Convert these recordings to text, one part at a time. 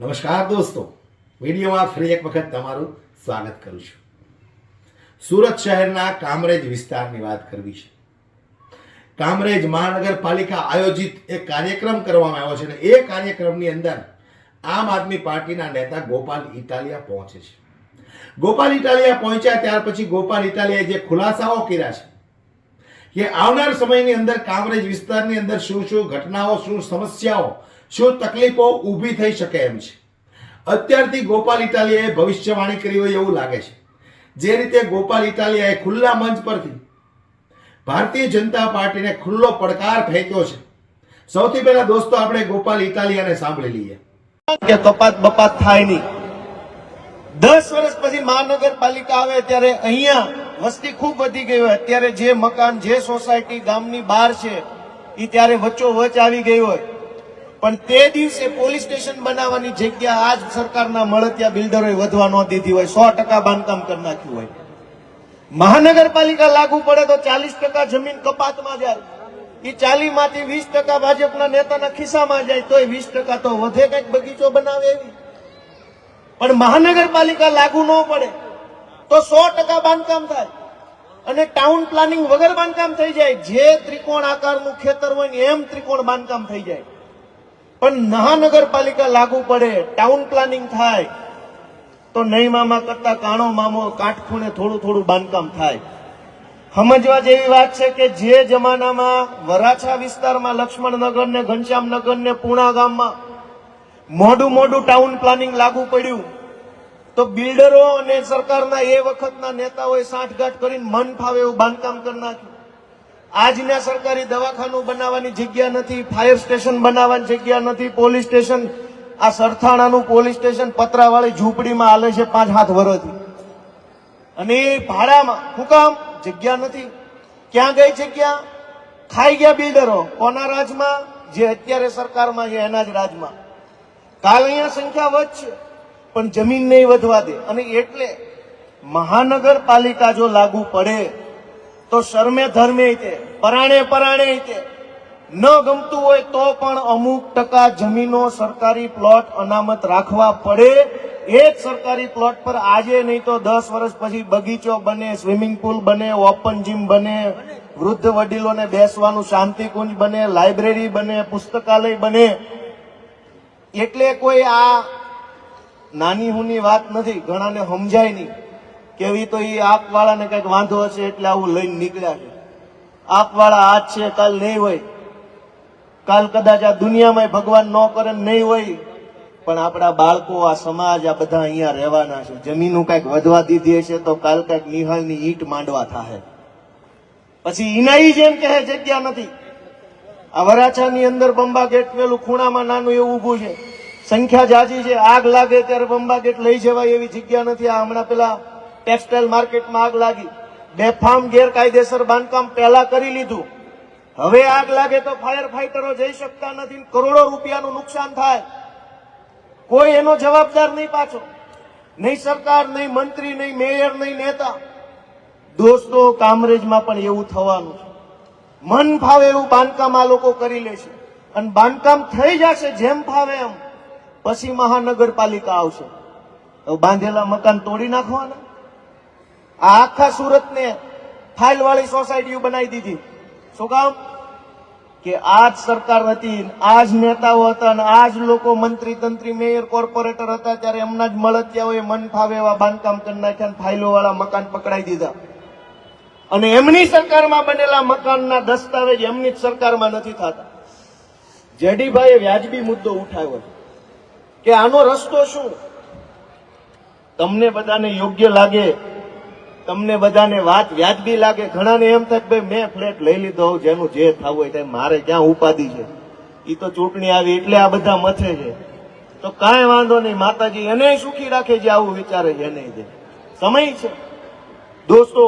નમસ્કાર દોસ્તો. વિડીયોમાં ફરી એક વખત તમારું સ્વાગત કરું છું. સુરત શહેરના કામરેજ વિસ્તારની વાત કરવી છે. કામરેજ મહાનગરપાલિકા આયોજિત એક કાર્યક્રમ કરવામાં આવ્યો છે અને એ કાર્યક્રમની અંદર આમ આદમી પાર્ટીના નેતા ગોપાલ ઇટાલિયા પહોંચે છે. ગોપાલ ઇટાલિયા પહોંચ્યા ત્યાર પછી ગોપાલ ઇટાલિયાએ જે ખુલાસાઓ કર્યા છે કે આવનાર સમયની અંદર કામરેજ વિસ્તારની અંદર શું શું ઘટનાઓ, શું સમસ્યાઓ શું તકલીફો ઊભી થઈ શકે એમ છે. અત્યારથી ગોપાલ ઇટાલિયાએ ભવિષ્યવાણી કરી હોય એવું લાગે છે. જે રીતે ગોપાલ ઇટાલિયાએ ખુલ્લા મંચ પરથી ભારતીય જનતા પાર્ટીને ખુલ્લો પડકાર ફેંક્યો છે. સૌથી પહેલા દોસ્તો, આપણે ગોપાલ ઇટાલિયાને સાંભળી લઈએ. કે કપાત બપાત થાય નહીં. દસ વર્ષ પછી મહાનગરપાલિકા આવે ત્યારે અહીંયા વસ્તી ખૂબ વધી ગઈ હોય. અત્યારે જે મકાન, જે સોસાયટી ગામની બહાર છે એ ત્યારે વચ્ચો વચ આવી ગઈ હોય. પણ તે દિવસે પોલીસ સ્ટેશન બનાવવાની જગ્યા આજ સરકારના મળતિયા બિલ્ડરોએ વધવા ન દીધી હોય. સો ટકા બાંધકામ કરી નાખ્યું હોય. મહાનગરપાલિકા લાગુ પડે તો ચાલીસ ટકા જમીન કપાતમાં જાય. એ ચાલી માંથી વીસ ટકા ભાજપના નેતાના ખિસ્સામાં જાય, તોય વીસ ટકા તો વધે કંઈક બગીચો બનાવે એવી. પણ મહાનગરપાલિકા લાગુ ન પડે તો સો ટકા બાંધકામ થાય. અને ટાઉન પ્લાનિંગ વગર બાંધકામ થઈ જાય. જે ત્રિકોણ આકારનું ખેતર હોય ને એમ ત્રિકોણ બાંધકામ થઈ જાય. પણ મહાનગરપાલિકા લાગુ પડે, ટાઉન પ્લાનિંગ થાય, તો નહીં મામા કરતા કાણો મામો, કાટખૂણે થોડું થોડું બાંધકામ થાય. સમજવા જેવી વાત છે કે જે જમાનામાં વરાછા વિસ્તારમાં લક્ષ્મણનગર ને ઘનશ્યામનગર ને પૂણા ગામમાં મોડું મોડું ટાઉન પ્લાનિંગ લાગુ પડ્યું, તો બિલ્ડરો અને સરકારના એ વખતના નેતાઓએ સાંઠગાંઠ કરીને મન ફાવે એવું બાંધકામ કરી નાખ્યું. આજના સરકારી દવાખાનું બનાવવાની જગ્યા નથી, ફાયર સ્ટેશન બનાવવાની જગ્યા નથી, પોલીસ સ્ટેશન, આ સરથાણાનું પોલીસ સ્ટેશન પતરાવાળી ઝૂંપડીમાં હાલે છે પાંચ હાથ વરોથી અને એ ભાડામાં શું કામ? જગ્યા નથી. ક્યાં ગઈ જગ્યા ખાઈ ગયા બિલ્ડરો. કોના રાજમાં? જે અત્યારે સરકારમાં છે, એના જ રાજમાં. કાલ અહીંયા સંખ્યા વધશે, પણ જમીન નહીં વધવા દે. અને એટલે મહાનગરપાલિકા જો લાગુ પડે તો શરમે ધર્મે તે, પરાણે પરાણે તે. ન ગમતું હોય તો પણ અમુક ટકા જમીનો સરકારી પ્લોટ અનામત રાખવા પડે. એ જ સરકારી પ્લોટ પર આજે નહીં તો દસ વર્ષ પછી બગીચો બને, સ્વિમિંગ પુલ બને, ઓપન જીમ બને, વૃદ્ધ વડીલોને બેસવાનું શાંતિકુંજ બને, લાઇબ્રેરી બને, પુસ્તકાલય બને. એટલે કોઈ આ નાની હુની વાત નથી, ઘણાને સમજાય નહીં. કેવી તો એ આપવાળાને કંઈક વાંધો હશે એટલે આવું લઈને નીકળ્યા છે. આપવાળા આજ છે, કાલ નહીં હોય. કાલ કદાચ આ દુનિયામાં ભગવાન ન કરે નહીં હોય. પણ આપણા બાળકો, આ સમાજ, આ બધા અહીંયા રહેવાના છે. જમીનું કંઈક વધવા દીધી હશે તો કાલ કંઈક નિહાળની ઈંટ માંડવા થાય પછી ઈનાઈ જેમ કહે, જગ્યા નથી. આ વરાછાની અંદર બંબા ગેટ પેલું ખૂણામાં નાનું એવું ઊભું છે. સંખ્યા જાજી છે. આગ લાગે ત્યારે બંબા ગેટ લઈ જવાય એવી જગ્યા નથી. આ હમણાં પેલા ટેક્સટાઇલ માર્કેટમાં આગ લાગી. બેફામ ગેરકાયદેસર બાંધકામ પહેલા કરી લીધું. હવે આગ લાગે તો ફાયર ફાઈટરો જઈ શકતા નથી કરોડો રૂપિયાનું નુકસાન થાય. કોઈ એનો જવાબદાર નહીં પાછો. નહીં સરકાર, નહીં મંત્રી, નહીં મેયર, નહીં નેતા. દોસ્તો, કામરેજમાં પણ એવું થવાનું છે. મન ફાવે એવું બાંધકામ આ લોકો કરી લેશે અને બાંધકામ થઈ જશે જેમ ફાવે એમ. પછી મહાનગરપાલિકા આવશે. બાંધેલા મકાન તોડી નાખવાના. આ આખા સુરતને ફાઇલ વાળી સોસાયટીઓ બનાવી દીધી. શું કામ? કે આજ સરકાર હતી, આજ નેતાઓ હતા અને આજ લોકો મંત્રી, તંત્રી, મેયર, કોર્પોરેટર હતા ત્યારે એમના જ મળતિયાઓએ મન ફાવે એવા બાંધકામ કરી નાખ્યા ફાઇલો વાળા મકાન પકડાઈ દીધા. અને એમની સરકારમાં બનેલા મકાનના દસ્તાવેજ એમની જ સરકારમાં નથી થતા. જેડીભાઈએ વ્યાજબી મુદ્દો ઉઠાવ્યો કે આનો રસ્તો શું? તમને બધાને યોગ્ય લાગે તમને બધાને વાત વ્યાજબી લાગે ઘણાને એમ થાય ભાઈ મેં ફ્લેટ લઈ લીધો હોઉં, જેનું જે થવું હોય તે મારે ક્યાં ઉપાધિ છે? એ તો ચૂંટણી આવી એટલે આ બધા મથે છે. તો કાંઈ વાંધો નહીં માતાજી એને સુખી રાખે જે આવું વિચારે છે એને દે. સમય છે. દોસ્તો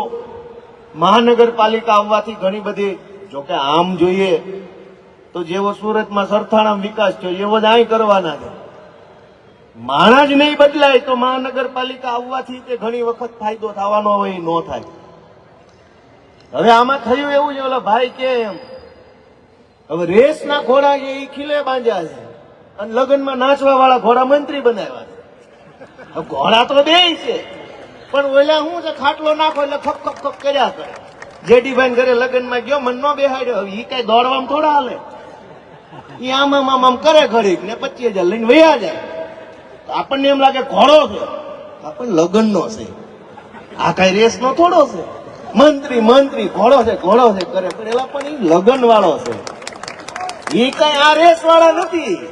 મહાનગરપાલિકા આવવાથી ઘણી બધી જોકે આમ જોઈએ તો જેવો સુરતમાં સરથાણામ વિકાસ થયો એવો જ અહીં કરવાના છે. માણસ જ નહીં બદલાય તો મહાનગરપાલિકા આવવાથી તે ઘણી વખત ફાયદો થવાનો હોય એ ન થાય. હવે આમાં થયું એવું છે, ઓલા ભાઈ કે એમ, હવે રેસના ઘોડા એ ખીલે બાંધ્યા છે અને લગ્નમાં નાચવા વાળા ઘોડા મંત્રી બનાવ્યા છે. ઘોડા તો બે છે, પણ ઓલા શું છે, ખાટલો નાખો એટલે ખપ ખપ ખપ કર્યા કરે. જેડીભાઈ ઘરે લગ્નમાં ગયો, મન નો બેહાડ્યો, હવે ઈ કઈ દોડવામાં થોડા હાલે. એ આમ આમ આમ કરે ઘડીક ને પચીસ હજાર લઈને વયા જાય. આપણને એમ લાગે ઘોડો છે. આપણને લગ્નનો છે. આ કઈ રેસ નો થોડો છે. મંત્રી મંત્રી ઘોડો છે ઘોડો છે કરે પણ પણ એ લગ્ન વાળો છે. એ કઈ આ રેસ વાળા નથી.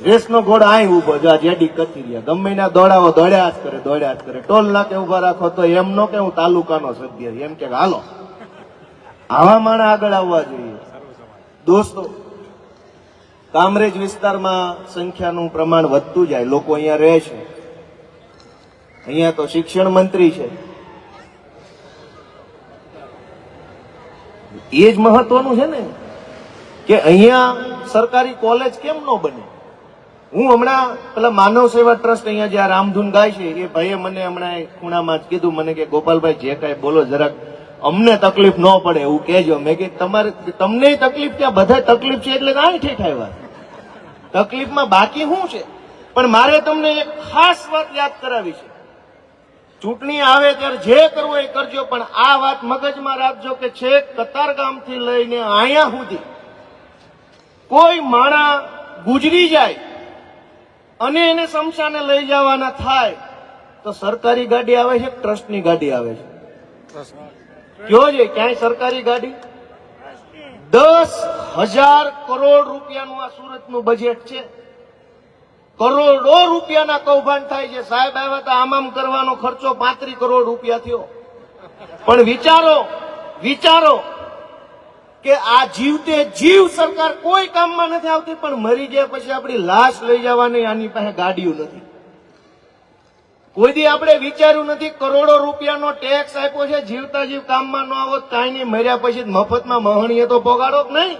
રેસ નો ઘોડો અહીં ઊભો જો આ જેડી કચી રહ્યા. ગમે ના દોડાવો દોડ્યા જ કરે દોડ્યા જ કરે. ટોલ નાકે ઊભા રાખો તો એમ નો કે હું તાલુકાનો સભ્ય એમ કે હાલો. આવા માણા આગળ આવવા જોઈએ. દોસ્તો કામરેજ વિસ્તારમાં સંખ્યાનું પ્રમાણ વધતું જાય, લોકો અહીંયા રહે છે. અહીંયા તો શિક્ષણ મંત્રી છે. એ જ મહત્વનું છે ને, કે અહીંયા સરકારી કોલેજ કેમ ન બને? હું હમણાં પેલા માનવ સેવા ટ્રસ્ટ અહીંયા જે રામધૂન ગાય છે, એ ભાઈએ મને હમણાં ખૂણામાં જ કીધું, મને કે ગોપાલભાઈ, જે કાંઈ બોલો જરાક અમને તકલીફ ન પડે એવું કહેજો. મેં કે તમારે, તમને તકલીફ ત્યાં બધા તકલીફ છે એટલે કાંઈ ઠીક આવ્યા તકલીફમાં બાકી શું છે? પણ મારે તમને એક ખાસ વાત યાદ કરાવી છે. ચૂંટણી આવે ત્યારે જે કરવું એ કરજો, પણ આ વાત મગજમાં રાખજો કે છેક કતારગામથી લઈને અહીંયા સુધી કોઈ માણા ગુજરી જાય અને એને સમસાને લઈ જવાના થાય, તો સરકારી ગાડી આવે છે ટ્રસ્ટની ગાડી આવે છે? કયો છે ક્યાંય સરકારી ગાડી? દસ હજાર કરોડ રૂપિયાનું આ સુરતનું બજેટ છે. કરોડો રૂપિયાના કૌભાંડ થાય છે. સાહેબ આવ્યા તો આમ આમ કરવાનો ખર્ચો પાંત્રીસ કરોડ રૂપિયા થયો. પણ વિચારો વિચારો કે આ જીવતે જીવ સરકાર કોઈ કામમાં નથી આવતી, પણ મરી ગયા પછી આપણી લાશ લઈ જવાની આની પાસે ગાડીઓ નથી. કોઈ દી આપણે વિચાર્યું નથી, કરોડો રૂપિયાનો ટેક્સ આપ્યો છે, જીવતા જીવ કામમાં ન આવો કાંઈ નહીં મર્યા પછી મફતમાં મહણીએ તો પોગાડો જ નહીં?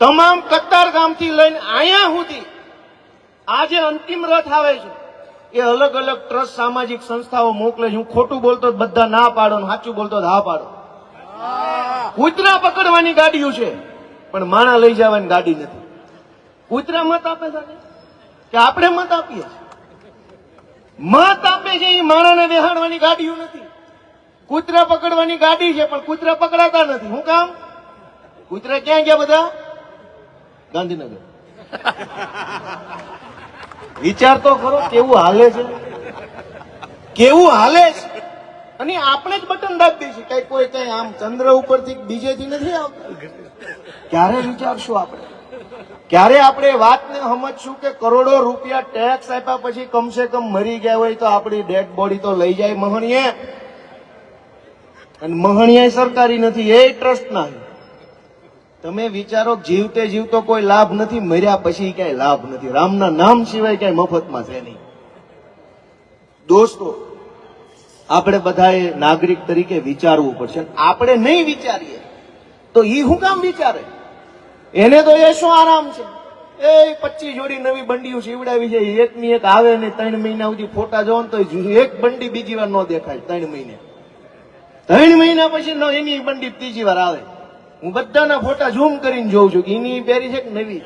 તમામ કતાર ગામથી લઈને અહીંયા સુધી આજે અંતિમ રથ આવે છે. એ અલગ અલગ ટ્રસ્ટ સામાજિક સંસ્થાઓ મોકલે છે. હું ખોટું બોલતો બધા ના પાડો ને સાચું બોલતો હા પાડો. કૂતરા પકડવાની ગાડીઓ છે, પણ માણા લઈ જવાની ગાડી નથી. કૂતરા મત આપે છે કે આપણે મત આપીએ છીએ? છે માણાને વેહાણવાની ગાડીઓ નથી. કૂતરા પકડવાની ગાડી છે, પણ કૂતરા પકડાતા નથી. શું કામ? કૂતરા ક્યાં ગયા બધા? ગાંધીનગર. વિચાર તો ખરો કેવું હાલે છે? કેવું હાલે છે? અને આપણે જ બટન દાબી દઈએ કઈ કોઈ કઈ આમ ચંદ્ર ઉપરથી બીજેથી નથી આવતા. ક્યારે વિચારશું આપણે? ક્યારે આપણે વાતને સમજશું કે કરોડો રૂપિયા ટેક્સ આપ્યા પછી કમસે કમ મરી ગયા હોય તો આપણી ડેડ બોડી તો લઈ જાય મહણીએ. અને મહણીએ સરકારી નથી, એ ટ્રસ્ટના તમે વિચારો, જીવતે જીવતો કોઈ લાભ નથી, મર્યા પછી ક્યાંય લાભ નથી. રામના નામ સિવાય ક્યાંય મફતમાં છે નહીં. દોસ્તો, આપણે બધાએ નાગરિક તરીકે વિચારવું પડશે. આપણે નહીં વિચારીએ, તો ઈ શું કામ વિચારે? એને તો એ શું આરામ છે? એ પચીસ જોડી નવી બંડીઓ સીવડાવી છે, એક ની એક આવે ને ત્રણ મહિના સુધી ફોટા જોવો તો એક બંડી બીજી વાર ન દેખાય, ત્રણ મહિને. ત્રણ મહિના પછી એની બંડી ત્રીજી વાર આવે. હું બધાના ફોટા ઝૂમ કરીને જોઉં છું કે એની પહેરી છે કે નવી?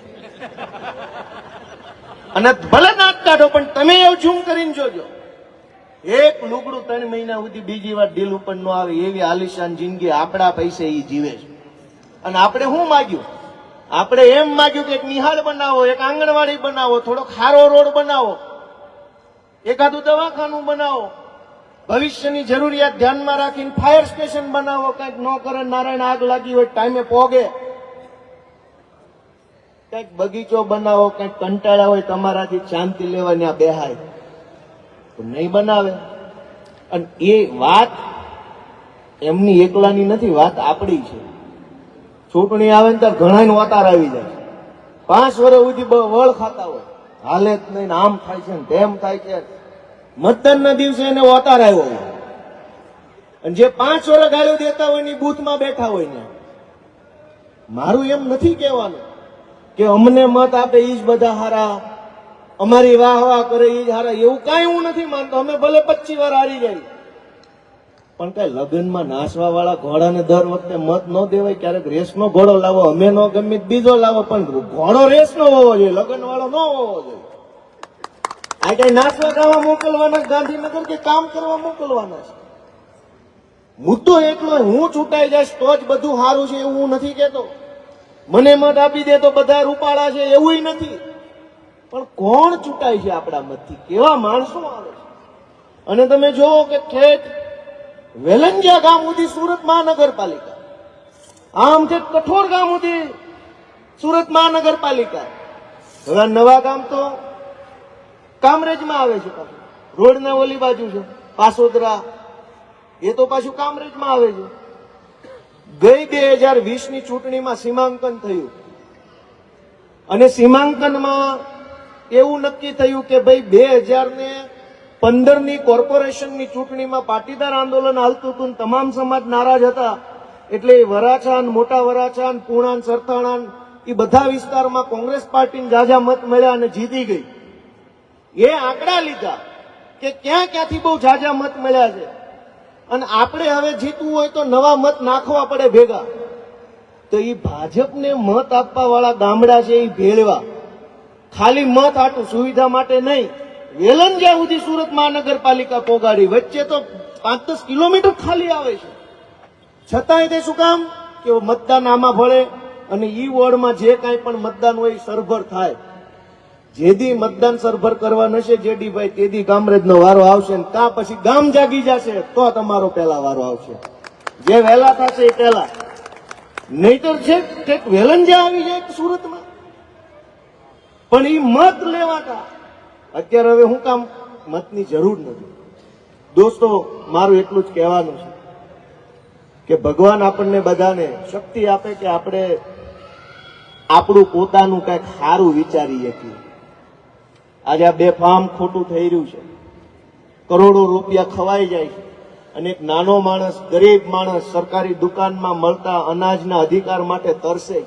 અને ભલે નાક કાઢો, પણ તમે એવું ઝૂમ કરીને જોજો. એક લુગડું ત્રણ મહિના સુધી બીજી વાર ડીલ ઉપર ન આવે, એવી આલિશાન જિંદગી આપણા પૈસે એ જીવે છે. અને આપણે શું માગ્યું? આપણે એમ માગ્યું કે એક નિહાળ બનાવો, એક આંગણવાડી બનાવો થોડો ખારો રોડ બનાવો, એકાદું દવાખાનું બનાવો, ભવિષ્યની જરૂરિયાત ધ્યાનમાં રાખીને ફાયર સ્ટેશન બનાવો, કંઈક ન કરે, નારાયણ આગ લાગી હોય, ટાઈમે પોગે. કંઈક બગીચો બનાવો, કંઈક કંટાળા હોય, તમારાથી શાંતિ લેવાની આ બેહાય. નહીં બનાવે. અને એ વાત એમની એકલાની નથી, વાત આપણી છે. ચૂંટણી આવે ને ત્યારે ઘણા વતાર આવી જાય. પાંચ વર્ષ સુધી વળ ખાતા હોય. હાલે જ નહીં આમ થાય છે ને તેમ થાય છે. મતદાનના દિવસે એને વાતાર આવ્યો હોય. અને જે પાંચ વર્ષ ગાળો દેતા હોય ને બૂથમાં બેઠા હોય ને. મારું એમ નથી કહેવાનું કે અમને મત આપે એ જ બધા હારા. અમારી વાહ વાહ કરે એ જ હારા. એવું કાંઈ હું નથી માનતો. અમે ભલે પચીસ વાર હારી જાય. પણ કઈ લગ્નમાં નાસવા વાળા ઘોડાને દર વખતે મત ન દેવાય, ક્યારેક રેસનો ઘોડો લાવો. અમે નો ગમે બીજો લાવો, પણ ઘોડો રેસનો હોવો જોઈએ લગ્ન વાળો ન હોવો જોઈએ. આ કઈ નાસવા ગાવા મોકલવાના? ગાંધીનગર કે કામ કરવા મોકલવાના છે? મુદ્દો એટલો હું ચૂંટાઈ જઈશ, તો જ બધું સારું છે, એવું હું નથી કેતો મને મત આપી દે તો બધા રૂપાળા છે, એવું નથી. પણ કોણ ચૂંટાય છે આપણા મતથી? કેવા માણસો આવે છે? અને તમે જોવો કે ઠેઠ વેલંજા ગામ સુધી સુરત મહાનગરપાલિકા. આમ છે કઠોર ગામ સુધી સુરત મહાનગરપાલિકા. હવે નવા ગામ તો કામરેજમાં આવે છે પાછું. રોડના ઓલી બાજુ છે, પાસોદરા. એ તો પાછું કામરેજમાં આવે છે. ગઈ બે હજાર વીસની ચૂંટણીમાં સીમાંકન થયું. અને સીમાંકનમાં એવું નક્કી થયું કે ભાઈ બે હજાર ને પંદરની કોર્પોરેશનની ચૂંટણીમાં પાટીદાર આંદોલન હાલતું હતું તમામ સમાજ નારાજ હતા. એટલે વરાછાન, મોટા વરાછાન પૂણાન સરથાણાન, એ બધા વિસ્તારમાં કોંગ્રેસ પાર્ટીને જાજા મત મળ્યા અને જીતી ગઈ. એ આંકડા લીધા કે ક્યાં ક્યાંથી બહુ જાજા મત મળ્યા છે. અને આપણે હવે જીતવું હોય તો નવા મત નાખવા પડે ભેગા. તો એ ભાજપને મત આપવા વાળા ગામડા છે એ ભેળવા. ખાલી મત આટું સુવિધા માટે નહીં. વેલન જ્યાં સુધી સુરત મહાનગરપાલિકા પોગાડી વચ્ચે તો પાંચ દસ કિલોમીટર ખાલી આવે છે. છતાંય તે શું કામ? કે મતદાન આમાં ભળે અને ઈ વોર્ડમાં જે કાંઈ પણ મતદાન હોય સરભર થાય. જેદી મતદાન સરભર કરવા નશે જેડીભાઈ તેદી કામરેજનો વારો આવશે ને પછી ગામ જાગી જશે, તો તમારો પહેલા વારો આવશે. જે વહેલા થશે એ પહેલા. નહીતર છે ઠેક વેલંજા આવી જાય સુરતમાં. પણ એ મત લેવાતા. અત્યારે હવે હું કામ મતની જરૂર નથી. દોસ્તો, મારું એટલું જ કહેવાનું છે કે ભગવાન આપણને બધાને શક્તિ આપે કે આપણે આપણું પોતાનું કંઈક સારું વિચારી શકીએ આજે આ બે ફાર્મ ખોટું થઈ રહ્યું છે. કરોડો રૂપિયા ખવાઈ જાય છે. અને એક નાનો માણસ, ગરીબ માણસ સરકારી દુકાનમાં મળતા અનાજના અધિકાર માટે તરસે.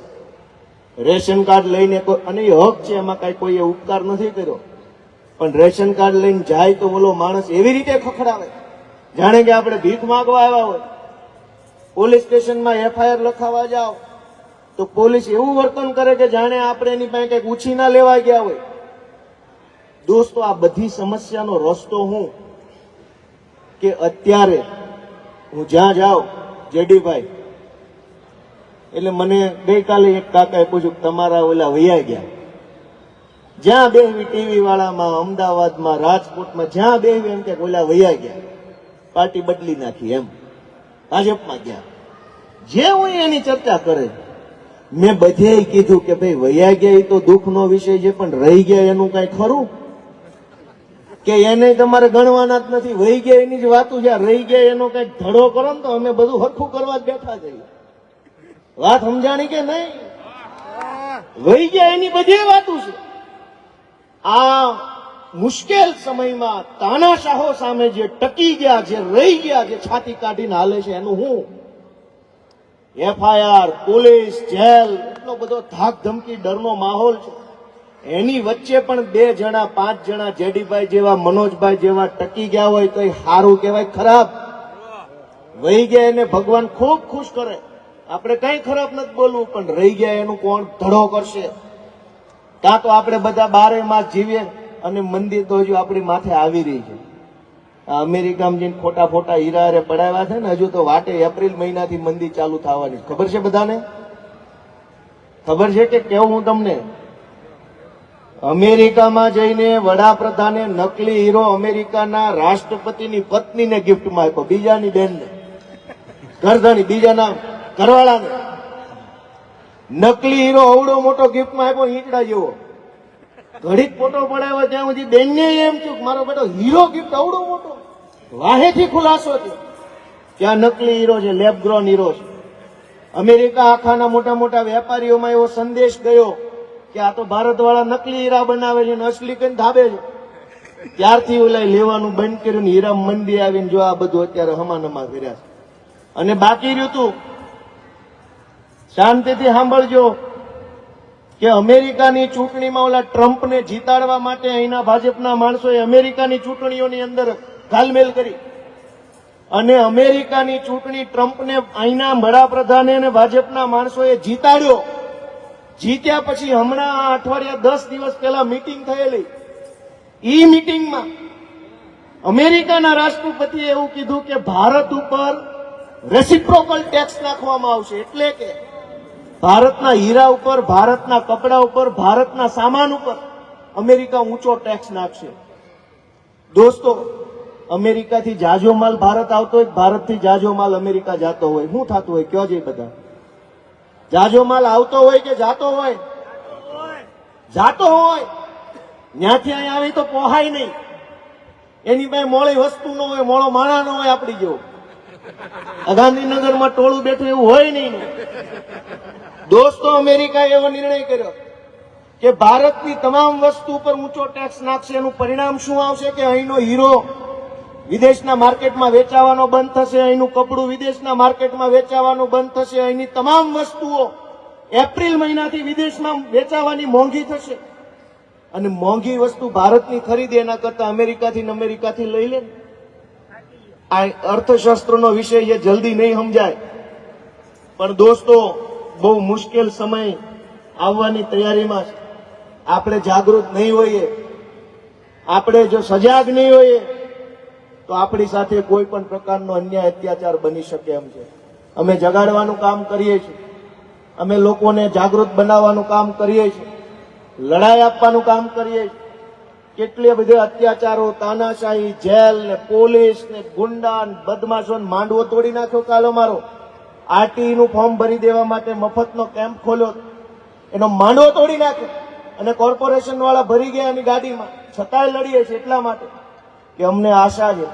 રેશન કાર્ડ લઈને કોઈ, અને એ હક છે, એમાં કાંઈ કોઈએ ઉપકાર નથી કર્યો. પણ રેશન કાર્ડ લઈને જાય તો ઓલો માણસ એવી રીતે ખખડાવે. જાણે કે આપણે ભીખ માગવા આવ્યા હોય. પોલીસ સ્ટેશનમાં એફઆઈઆર લખાવા જાઓ. તો પોલીસ એવું વર્તન કરે કે જાણે આપણે એની પાસે કંઈક ઉછીના લેવા ગયા હોય. દોસ્તો, આ બધી સમસ્યાનો રસ્તો હું કે અત્યારે હું જ્યાં જાઉં જેડીભાઈ એટલે મને ગઈકાલે એક કાકાએ પૂછ્યું તમારા ઓલા વૈયા ગયા? જ્યાં બેહવી ટીવી વાળામાં અમદાવાદમાં રાજકોટમાં જ્યાં બેહવી એમ કે ઓલા વૈયા ગયા. પાર્ટી બદલી નાખી એમ. ભાજપમાં ગયા. જે હોય એની ચર્ચા કરે. મેં બધે કીધું કે ભાઈ વૈયા ગયા એ તો દુઃખનો વિષય છે પણ રહી ગયા એનું કઈ ખરું? કે એને તમારે ગણવાના જ નથી. વહી ગયા એની જ વાતું છે. રહી ગયા એનો કંઈક ધડો કરો ને તો અમે બધું હરખું કરવા જ બેઠા જઈએ વાત સમજાણી કે નહીં? વહી ગયા એની બધી વાતું છે. આ મુશ્કેલ સમયમાં તાનાશાહો સામે જે ટકી ગયા, જે રહી ગયા, જે છાતી કાઢીને હાલે છે, એનું હું? એફઆઈઆર, પોલીસ, જેલ, એટલો બધો ધાક ધમકી ડરનો માહોલ છે. એની વચ્ચે પણ બે જણા, પાંચ જણા જેડીભાઈ જેવા, મનોજભાઈ જેવા ટકી ગયા હોય તો એ સારું કહેવાય, ખરાબ. વહી ગયા એને ભગવાન ખૂબ ખુશ કરે. આપણે કઈ ખરાબ નથી બોલવું, પણ રહી ગયા એનું કોણ ધડો કરશે? કાં તો આપણે બધા બારે માસ જીવીએ અને મંદિર તો હજુ આપણી માથે આવી રહી છે. અમેરિકામાં જઈને ખોટા ખોટા હીરા હારે પડાવ્યા છે ને, હજુ તો વાટે એપ્રિલ મહિનાથી મંદિર ચાલુ થવાની ખબર છે બધાને? ખબર છે કે કેવું હું તમને? અમેરિકામાં જઈને વડાપ્રધાને નકલી હીરો અમેરિકાના રાષ્ટ્રપતિની પત્નીને ગિફ્ટમાં આપ્યો. બીજાની બેનને. ઘરધણી બીજાના ઘરવાળાને. નકલી હીરો અવડો મોટો ગિફ્ટમાં આપ્યો ઈંટડા જેવો. ઘડીક ફોટો પડાવ્યો ત્યાં સુધી બેનને એમ થયું મારો બેટો હીરો ગિફ્ટ અવડો મોટો. વાહેથી ખુલાસો થયો. ત્યાં નકલી હીરો છે લેબ ગ્રોન હીરો છે. અમેરિકા આખાના મોટા મોટા વેપારીઓમાં એવો સંદેશ ગયો કે આ તો ભારત વાળા નકલી હીરા બનાવે છે અને અસલી કઈ ધાબે છે. ત્યારથી ઓલા લેવાનું બંધ કર્યું હીરા મંદી આવીને જો આ બધું અત્યારે હમાનમા કર્યા છે. અને બાકી રહ્યું તું શાંતિથી સાંભળજો કે અમેરિકાની ચૂંટણીમાં ઓલા ટ્રમ્પને જીતાડવા માટે અહીંના ભાજપના માણસોએ અમેરિકાની ચૂંટણીઓની અંદર ઘાલમેલ કરી. અને અમેરિકાની ચૂંટણી ટ્રમ્પને અહીંના વડાપ્રધાને અને ભાજપના માણસોએ જીતાડ્યો. જીત્યા પછી હમણાં આ અઠવાડિયા દસ દિવસ પહેલા મીટિંગ થયેલી. ઈ મીટિંગમાં અમેરિકાના રાષ્ટ્રપતિએ એવું કીધું કે ભારત ઉપર રેસિપ્રોકલ ટેક્સ નાખવામાં આવશે. એટલે કે ભારતના હીરા ઉપર, ભારતના કપડા ઉપર, ભારતના સામાન ઉપર અમેરિકા ઊંચો ટેક્સ નાખશે. દોસ્તો, અમેરિકાથી જાજો માલ ભારત આવતો હોય, ભારતથી જાજો માલ અમેરિકા જાતો હોય. શું થતું હોય? કયો છે બધા? જાજો માલ આવતો હોય કે જાતો હોય? જાતો હોય. ત્યાંથી અહીંયા આવે તો પોહાય નહીં. એની પાસે મોળી વસ્તુ ન હોય, મોળો માણા ન હોય આપણી જેવો. ગાંધીનગરમાં ટોળું બેઠું એવું હોય નહીં. દોસ્તો, અમેરિકાએ એવો નિર્ણય કર્યો કે ભારતની તમામ વસ્તુ પર ઊંચો ટેક્સ નાખશે. એનું પરિણામ શું આવશે? કે અહીંનો હીરો વિદેશના માર્કેટમાં વેચાવાનો બંધ થશે, અહીંનું કપડું વિદેશના માર્કેટમાં વેચાવાનું બંધ થશે, અહીંની તમામ વસ્તુઓ એપ્રિલ મહિનાથી વિદેશમાં વેચાવાની મોંઘી થશે. અને મોંઘી વસ્તુ ભારતની ખરીદે, એના કરતા અમેરિકાથી અમેરિકાથી લઈ લે. આ અર્થશાસ્ત્રનો વિષય એ જલ્દી નહીં સમજાય. પણ દોસ્તો બહુ મુશ્કેલ સમય આવવાની તૈયારીમાં આપણે જાગૃત નહીં હોઈએ, આપણે જો સજાગ નહીં હોઈએ, તો આપણી સાથે કોઈ પણ પ્રકારનો અન્યાય, અત્યાચાર બની શકે એમ છે. અમે જગાડવાનું કામ કરીએ છીએ. અમે લોકોને જાગૃત બનાવવાનું કામ કરીએ છીએ. લડાઈ આપવાનું કામ કરીએ છીએ. કેટલે બધે અત્યાચારો, તાનાશાહી, જેલ ને પોલીસ ને ગુંડા બદમાશો માંડવો તોડી નાખ્યો કાલો અમારો આરટીઈ નું ફોર્મ ભરી દેવા માટે મફતનો કેમ્પ ખોલ્યો. એનો માંડો તોડી નાખે. અને કોર્પોરેશન વાળા ભરી ગયા એની ગાડીમાં. છતાંય લડીએ છીએ એટલા માટે કે અમને આશા છે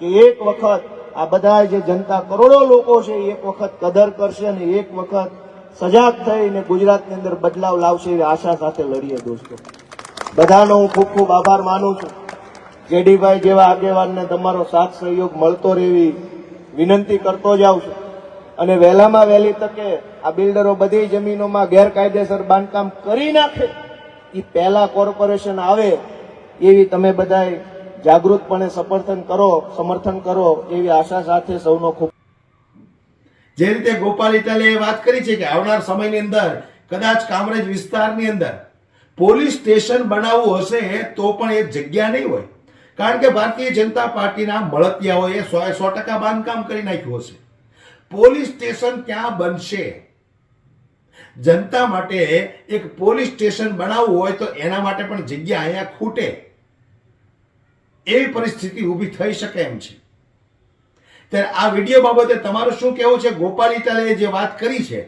કે એક વખત આ બધા જે જનતા કરોડો લોકો છે એક વખત કદર કરશે અને એક વખત સજાગ થઈને ગુજરાતની અંદર બદલાવ લાવશે એવી આશા સાથે લડીએ દોસ્તો. બધાનો હું ખૂબ ખૂબ આભાર માનું છું. જેડીભાઈ જેવા આગેવાનને તમારો સાથ સહયોગ મળતો રહેવી વિનંતી કરતો જાઉં છું. અને વહેલામાં વહેલી તકે આ બિલ્ડરો બધી જમીનોમાં ગેરકાયદેસર બાંધકામ કરી નાખે. એ પહેલા કોર્પોરેશન આવે, એવી તમે બધાએ જાગૃતપણે સમર્થન કરો સમર્થન કરો, એવી આશા સાથે સૌનો ખૂબ જે રીતે ગોપાલ ઇટાલીએ વાત કરી છે કે આવનાર સમયની અંદર, કદાચ કામરેજ વિસ્તારની અંદર, પોલીસ સ્ટેશન બનાવવું હશે તો પણ એ જગ્યા નહીં હોય. કારણ કે ભારતીય જનતા પાર્ટીના મળતિયાઓએ સો સો ટકા બાંધકામ કરી નાખ્યું હશે. પોલીસ સ્ટેશન ક્યાં બનશે? જનતા માટે એક પોલીસ સ્ટેશન બનાવવું હોય તો એના માટે પણ જગ્યા અહીંયા ખૂટે. એવી પરિસ્થિતિ ઊભી થઈ શકે એમ છે. ત્યારે આ વીડિયો બાબતે તમારું શું કહેવું છે? ગોપાલ ઇટાલીએ જે વાત કરી છે,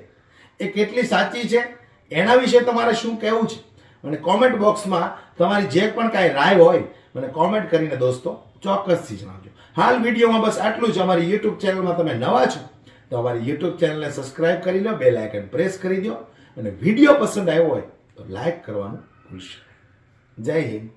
એ કેટલી સાચી છે? એના વિશે તમારે શું કહેવું છે? મને કોમેન્ટ બોક્સમાં તમારી જે પણ કાંઈ રાય હોય, મને કોમેન્ટ કરીને દોસ્તો ચોક્કસથી જણાવજો. હાલ વિડીયોમાં બસ આટલું જ. અમારી યુટ્યુબ ચેનલમાં તમે નવા છો તો અમારી યુટ્યુબ ચેનલને સબસ્ક્રાઇબ કરી લો બેલ આઇકન પ્રેસ કરી દો. અને વીડિયો પસંદ આવ્યો હોય તો લાઇક કરવાનું ભૂલશો જય હિન્દ.